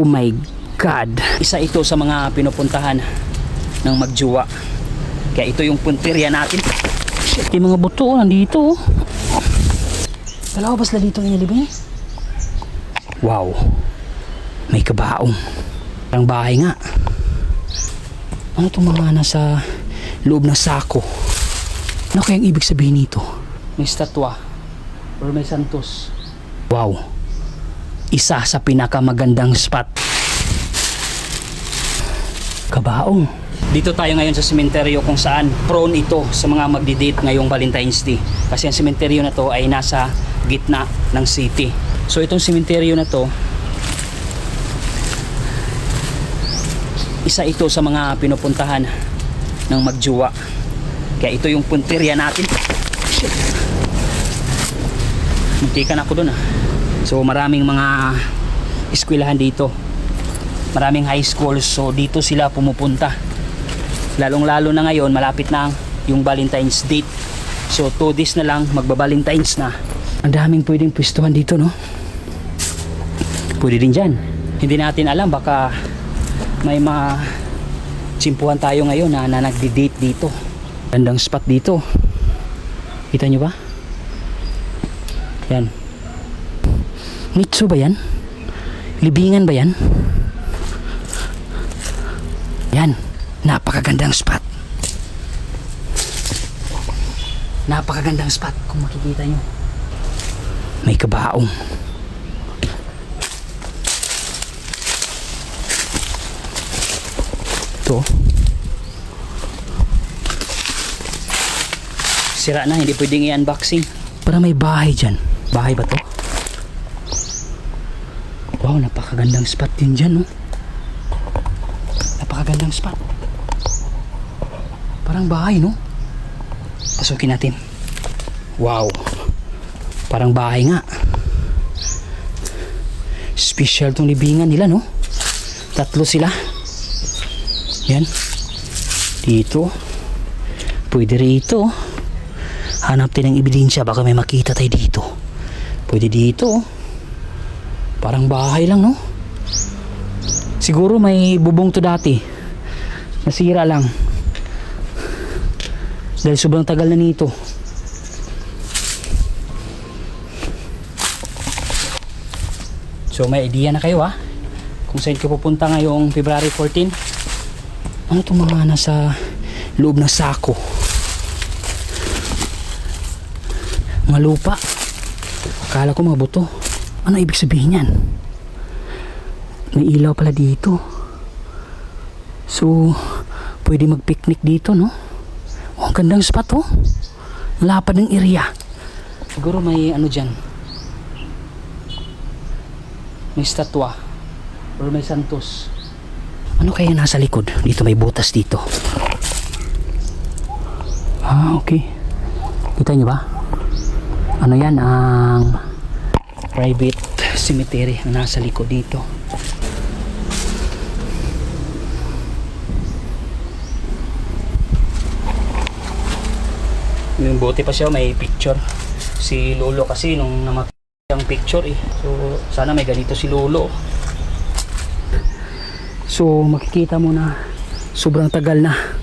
Oh my God. Isa ito sa mga pinupuntahan ng magjuwa. Kaya ito yung punteriya natin. Shit, yung mga buto oh, nandito. oh. Dalawa ba sila dito inilibing? Wow. May kabaong. Parang bahay nga. Ano itong mga nasa loob ng sako? Ano kayang ibig sabihin nito? May statwa or may santos. Wow. Isa sa pinakamagandang spot. Kabaong. Dito tayo ngayon sa sementeryo kung saan prone ito sa mga magdi-date ngayong Valentine's Day. Kasi ang sementeryo na to ay nasa gitna ng city. So itong sementeryo na to isa ito sa mga pinupuntahan ng magjuwa. Kaya ito yung punteriya natin. Shit. Ako dun ah. So maraming mga eskwelahan dito. Maraming high schools. So dito sila pumupunta. Lalong lalo na ngayon malapit na yung Valentine's date. So 2 days na lang magba-Valentine's na. Ang daming pwedeng pwestuhan dito no. Pwede din dyan. Hindi natin alam baka may mga simpuhan tayo ngayon na, na nagdi-date dito. Gandang spot dito. Kita nyo ba? Yan. Mitsu ba yan? Libingan ba yan? Yan. Napakagandang spot. Napakagandang spot kung makikita nyo. May kabaong. Ito. Sira na, hindi pwedeng i-unboxing. Para may bahay dyan. Bahay ba to? Wow, napakagandang spot din dyan, no? Napakagandang spot. Parang bahay, no? Pasukin natin. Wow. Parang bahay nga. Special tong libingan nila, no? Tatlo sila. Yan. Dito. Pwede rito. Hanap tayo ng ebidensya. Baka may makita tayo dito. Pwede dito. Parang bahay lang, no? Siguro may bubong to dati. Nasira lang. Dahil sobrang tagal na nito. So may idea na kayo ha? Kung saan ka pupunta ngayong February 14. Ano itong mga nasa loob ng sako? Mga lupa. Akala ko mga buto. Ano ibig sabihin yan? May ilaw pala dito. So, pwede mag-picnic dito, no? Oh, ang gandang spot, oh. Ang Lapad ng area. Siguro may ano dyan. May statwa. Or may santos. Ano kaya nasa likod? Dito may butas dito. Ah, okay. Kita nyo ba? Ano yan? Ang private cemetery na nasa likod dito. Yung bote pa siya, may picture. Si Lolo kasi nung namatay ang picture eh. So, sana may ganito si Lolo. So, makikita mo na sobrang tagal na